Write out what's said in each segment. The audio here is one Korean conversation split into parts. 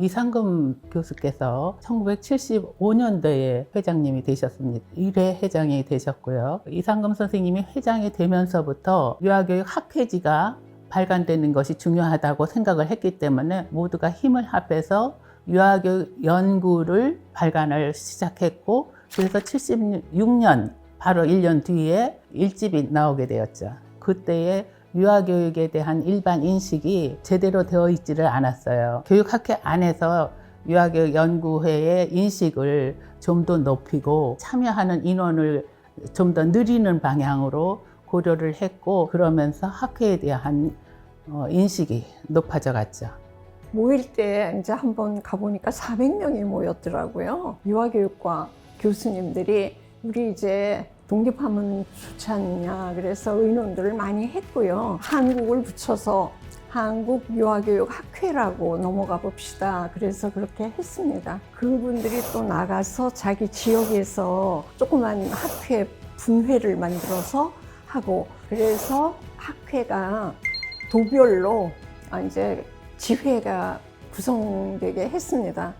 이상금 교수께서 1975년도에 회장님이 되셨습니다. 1회 회장이 되셨고요. 이상금 선생님이 회장이 되면서부터 유아교육 학회지가 발간되는 것이 중요하다고 생각을 했기 때문에 모두가 힘을 합해서 유아교육 연구를 발간을 시작했고 그래서 76년 바로 1년 뒤에 일집이 나오게 되었죠. 그때에 유아교육에 대한 일반 인식이 제대로 되어 있지를 않았어요. 교육학회 안에서 유아교육 연구회의 인식을 좀 더 높이고 참여하는 인원을 좀 더 늘리는 방향으로 고려를 했고 그러면서 학회에 대한 어, 인식이 높아져 갔죠. 모일 때 이제 한번 가보니까 400명이 모였더라고요. 유아교육과 교수님들이 우리 이제 독립하면 좋지 않냐 그래서 의논들을 많이 했고요. 한국을 붙여서 한국 유아교육 학회라고 넘어가 봅시다. 그래서 그렇게 했습니다. 그분들이 또 나가서 자기 지역에서 조그만 학회 분회를 만들어서 하고 그래서 학회가 도별로 아, 이제 지회가 구성되게 했습니다.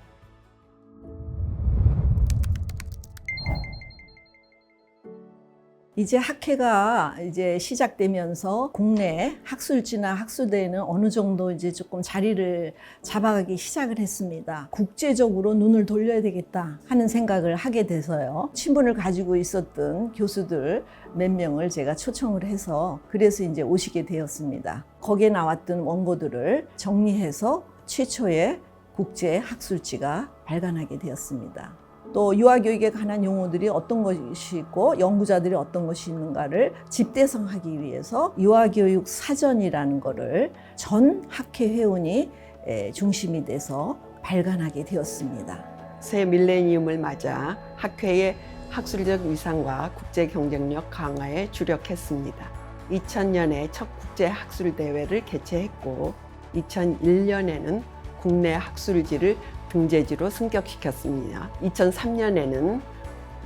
이제 학회가 이제 시작되면서 국내 학술지나 학술대에는 어느 정도 이제 조금 자리를 잡아가기 시작을 했습니다. 국제적으로 눈을 돌려야 되겠다 하는 생각을 하게 돼서요. 친분을 가지고 있었던 교수들 몇 명을 제가 초청을 해서 그래서 이제 오시게 되었습니다. 거기에 나왔던 원고들을 정리해서 최초의 국제 학술지가 발간하게 되었습니다. 또 유아교육에 관한 용어들이 어떤 것이 있고 연구자들이 어떤 것이 있는가를 집대성하기 위해서 유아교육 사전이라는 것을 전 학회 회원이 에, 중심이 돼서 발간하게 되었습니다. 새 밀레니엄을 맞아 학회의 학술적 위상과 국제 경쟁력 강화에 주력했습니다. 2000년에 첫 국제 학술 대회를 개최했고 2001년에는 국내 학술지를 등재지로 승격시켰습니다. 2003년에는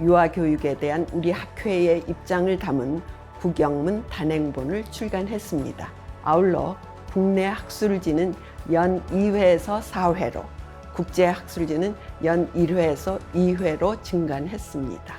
유아 교육에 대한 우리 학회의 입장을 담은 국영문 단행본을 출간했습니다. 아울러 국내 학술지는 연 2회에서 4회로, 국제 학술지는 연 1회에서 2회로 증간했습니다.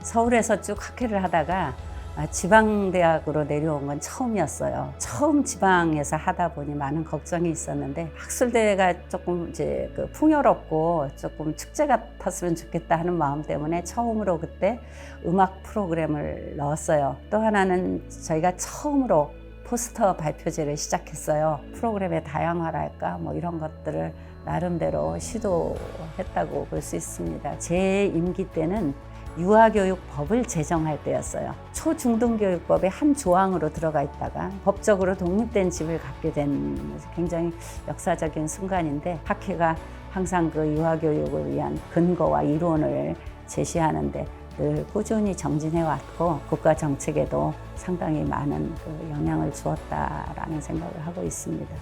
서울에서 쭉 학회를 하다가 아, 지방대학으로 내려온 건 처음이었어요. 처음 지방에서 하다 보니 많은 걱정이 있었는데 학술대회가 조금 이제 그 풍요롭고 조금 축제 같았으면 좋겠다 하는 마음 때문에 처음으로 그때 음악 프로그램을 넣었어요. 또 하나는 저희가 처음으로 포스터 발표제를 시작했어요. 프로그램의 다양화랄까 뭐 이런 것들을 나름대로 시도했다고 볼 수 있습니다. 제 임기 때는 유아교육법을 제정할 때였어요. 초중등교육법의 한 조항으로 들어가 있다가 법적으로 독립된 집을 갖게 된 굉장히 역사적인 순간인데 학회가 항상 그 유아교육을 위한 근거와 이론을 제시하는데 늘 꾸준히 정진해 왔고 국가 정책에도 상당히 많은 그 영향을 주었다라는 생각을 하고 있습니다.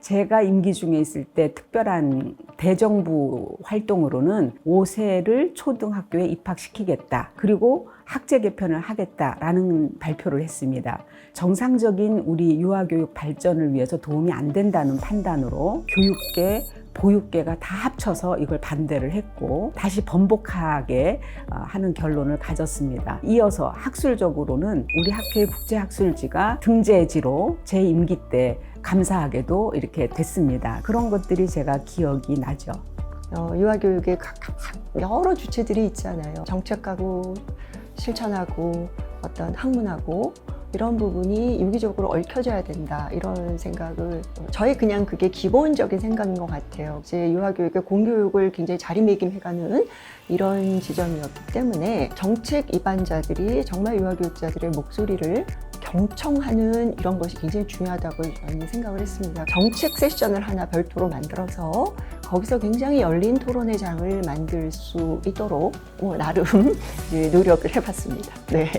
제가 임기 중에 있을 때 특별한 대정부 활동으로는 5세를 초등학교에 입학시키겠다. 그리고 학제 개편을 하겠다라는 발표를 했습니다. 정상적인 우리 유아교육 발전을 위해서 도움이 안 된다는 판단으로 교육계, 보육계가 다 합쳐서 이걸 반대를 했고 다시 번복하게 어, 하는 결론을 가졌습니다. 이어서 학술적으로는 우리 학회의 국제학술지가 등재지로 제 임기 때 감사하게도 이렇게 됐습니다. 그런 것들이 제가 기억이 나죠. 어, 유아교육에 각, 각 여러 주체들이 있잖아요. 정책하고 실천하고 어떤 학문하고 이런 부분이 유기적으로 얽혀져야 된다 이런 생각을 저희 그냥 그게 기본적인 생각인 것 같아요. 이제 유아교육의 공교육을 굉장히 자리매김해가는 이런 지점이었기 때문에 정책 입안자들이 정말 유아교육자들의 목소리를 경청하는 이런 것이 굉장히 중요하다고 저는 생각을 했습니다. 정책 세션을 하나 별도로 만들어서 거기서 굉장히 열린 토론의 장을 만들 수 있도록 뭐 나름 노력을 해봤습니다. 네.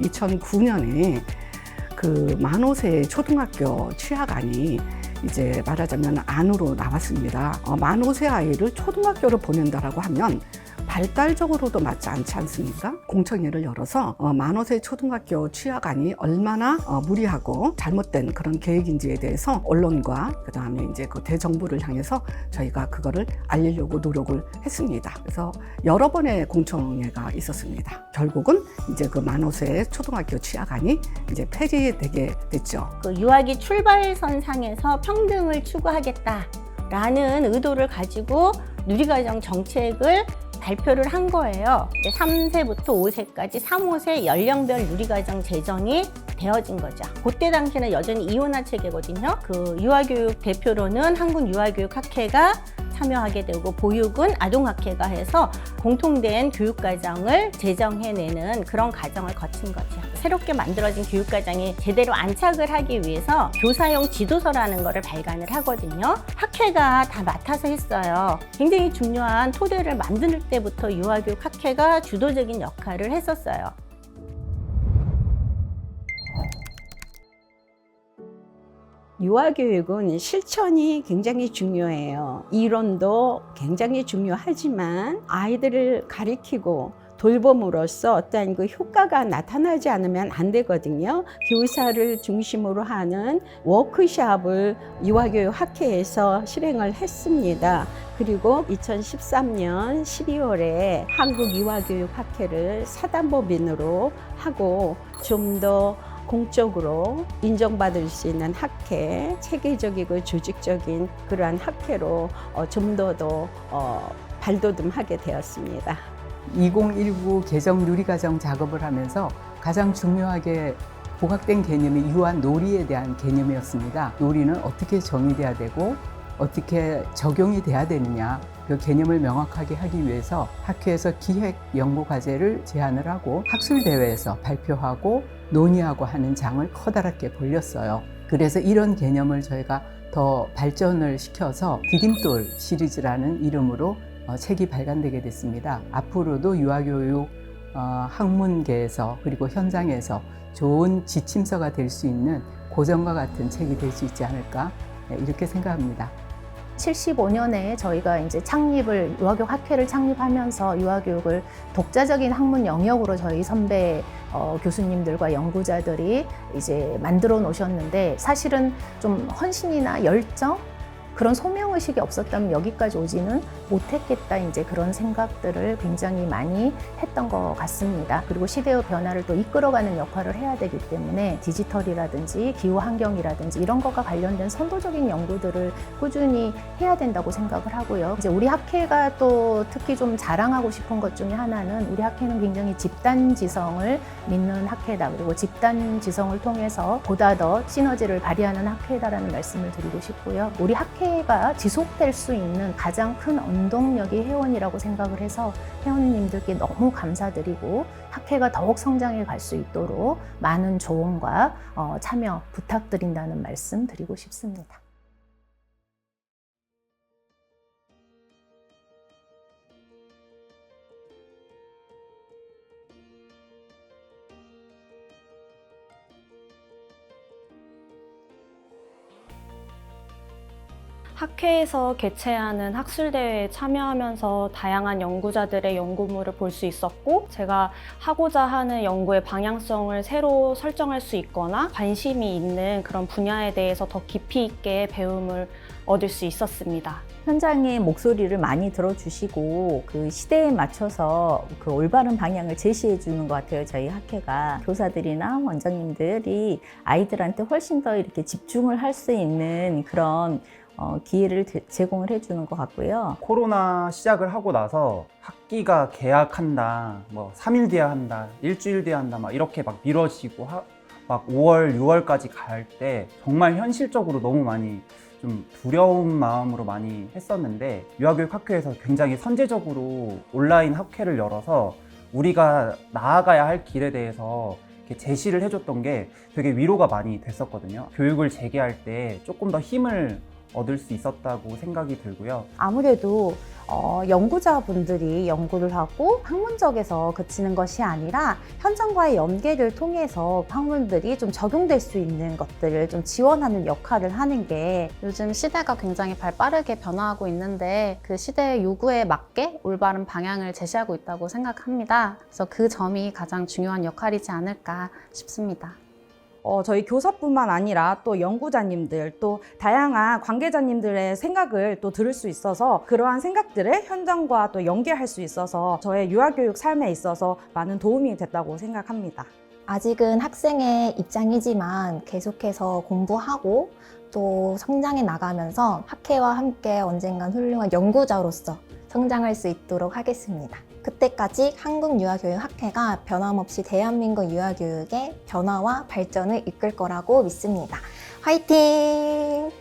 2009년에 그 만호세 초등학교 취약안이 이제 말하자면 안으로 나왔습니다. 어, 만호세 아이를 초등학교로 보낸다라고 하면 발달적으로도 맞지 않지 않습니까? 공청회를 열어서 어, 만호세 초등학교 취약안이 얼마나 어, 무리하고 잘못된 그런 계획인지에 대해서 언론과 그 다음에 이제 그 대정부를 향해서 저희가 그거를 알리려고 노력을 했습니다. 그래서 여러 번의 공청회가 있었습니다. 결국은 이제 그 만호세 초등학교 취약안이 이제 폐지되게 됐죠. 그 유아기 출발선 상에서 평등을 추구하겠다라는 의도를 가지고 누리과정 정책을 발표를 한 거예요. 3세부터 5세까지 3, 5세 연령별 누리과정 제정이 되어진 거죠. 그때 당시는 여전히 이원화 체계거든요. 그 유아교육 대표로는 한국 유아교육학회가 참여하게 되고 보육은 아동학회가 해서 공통된 교육과정을 제정해내는 그런 과정을 거친 거죠. 새롭게 만들어진 교육과정이 제대로 안착을 하기 위해서 교사용 지도서라는 거를 발간을 하거든요. 학회가 다 맡아서 했어요. 굉장히 중요한 토대를 만들 때부터 유아교육 학회가 주도적인 역할을 했었어요. 유아교육은 실천이 굉장히 중요해요. 이론도 굉장히 중요하지만 아이들을 가리키고 돌봄으로써 어떠한 그 효과가 나타나지 않으면 안 되거든요. 교사를 중심으로 하는 워크샵을 유아교육 학회에서 실행을 했습니다. 그리고 2013년 12월에 한국 유아교육 학회를 사단법인으로 하고 좀더 공적으로 인정받을 수 있는 학회, 체계적이고 조직적인 그러한 학회로 어, 좀 더더 어, 발돋움하게 되었습니다. 2019 개정 누리과정 작업을 하면서 가장 중요하게 부각된 개념이 유아 놀이에 대한 개념이었습니다. 놀이는 어떻게 정의돼야 되고 어떻게 적용이 돼야 되느냐 그 개념을 명확하게 하기 위해서 학회에서 기획 연구 과제를 제안을 하고 학술 대회에서 발표하고 논의하고 하는 장을 커다랗게 벌렸어요. 그래서 이런 개념을 저희가 더 발전을 시켜서 디딤돌 시리즈라는 이름으로 어, 책이 발간되게 됐습니다. 앞으로도 유아교육 어, 학문계에서 그리고 현장에서 좋은 지침서가 될 수 있는 고전과 같은 책이 될 수 있지 않을까 네, 이렇게 생각합니다. 75년에 저희가 이제 창립을 유아교육 학회를 창립하면서 유아교육을 독자적인 학문 영역으로 저희 선배 어, 교수님들과 연구자들이 이제 만들어 놓으셨는데 사실은 좀 헌신이나 열정 그런 소명 의식이 없었다면 여기까지 오지는 못했겠다 이제 그런 생각들을 굉장히 많이 했던 것 같습니다. 그리고 시대의 변화를 또 이끌어가는 역할을 해야 되기 때문에 디지털이라든지 기후 환경이라든지 이런 것과 관련된 선도적인 연구들을 꾸준히 해야 된다고 생각을 하고요. 이제 우리 학회가 또 특히 좀 자랑하고 싶은 것 중에 하나는 우리 학회는 굉장히 집단 지성을 믿는 학회다. 그리고 집단 지성을 통해서 보다 더 시너지를 발휘하는 학회다라는 말씀을 드리고 싶고요. 우리 학회 가 지속될 수 있는 가장 큰 원동력이 회원이라고 생각을 해서 회원님들께 너무 감사드리고 학회가 더욱 성장해 갈 수 있도록 많은 조언과 어, 참여 부탁드린다는 말씀 드리고 싶습니다. 학회에서 개최하는 학술대회에 참여하면서 다양한 연구자들의 연구물을 볼 수 있었고 제가 하고자 하는 연구의 방향성을 새로 설정할 수 있거나 관심이 있는 그런 분야에 대해서 더 깊이 있게 배움을 얻을 수 있었습니다. 현장의 목소리를 많이 들어주시고 그 시대에 맞춰서 그 올바른 방향을 제시해 주는 것 같아요. 저희 학회가 교사들이나 원장님들이 아이들한테 훨씬 더 이렇게 집중을 할 수 있는 그런 어, 기회를 제- 제공을 해주는 것 같고요. 코로나 시작을 하고 나서 학기가 개학한다, 뭐 3일 뒤에 한다, 일주일 뒤에 한다, 막 이렇게 막 미뤄지고 하- 막 5월, 6월까지 갈 때 정말 현실적으로 너무 많이 좀 두려운 마음으로 많이 했었는데 유아교육 학회에서 굉장히 선제적으로 온라인 학회를 열어서 우리가 나아가야 할 길에 대해서 제시를 해줬던 게 되게 위로가 많이 됐었거든요. 교육을 재개할 때 조금 더 힘을 얻을 수 있었다고 생각이 들고요. 아무래도 어, 연구자분들이 연구를 하고 학문적에서 그치는 것이 아니라 현장과의 연계를 통해서 학문들이 좀 적용될 수 있는 것들을 좀 지원하는 역할을 하는 게 요즘 시대가 굉장히 발 빠르게 변화하고 있는데 그 시대의 요구에 맞게 올바른 방향을 제시하고 있다고 생각합니다. 그래서 그 점이 가장 중요한 역할이지 않을까 싶습니다. 어, 저희 교사뿐만 아니라 또 연구자님들 또 다양한 관계자님들의 생각을 또 들을 수 있어서 그러한 생각들을 현장과 또 연계할 수 있어서 저의 유아교육 삶에 있어서 많은 도움이 됐다고 생각합니다. 아직은 학생의 입장이지만 계속해서 공부하고 또 성장해 나가면서 학회와 함께 언젠간 훌륭한 연구자로서 성장할 수 있도록 하겠습니다. 그때까지 한국유아교육학회가 변함없이 대한민국 유아교육의 변화와 발전을 이끌 거라고 믿습니다. 화이팅!